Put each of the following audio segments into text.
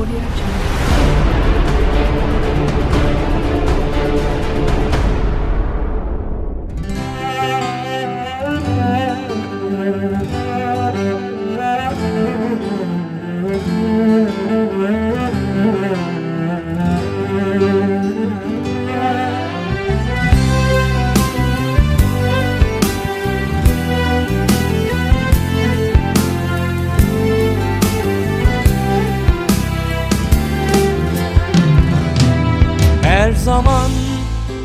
Audio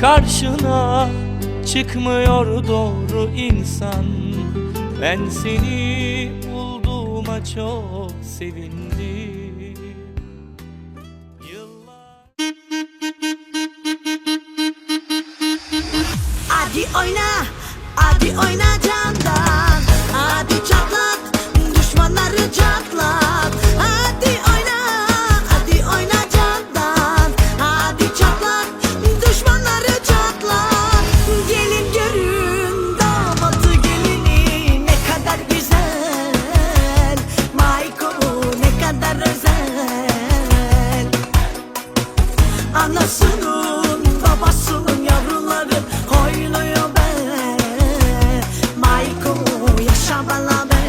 Karşına çıkmıyor doğru insan. Ben seni bulduğuma çok sevindim. Yıllar... Hadi oyna, hadi oyna. 上班了。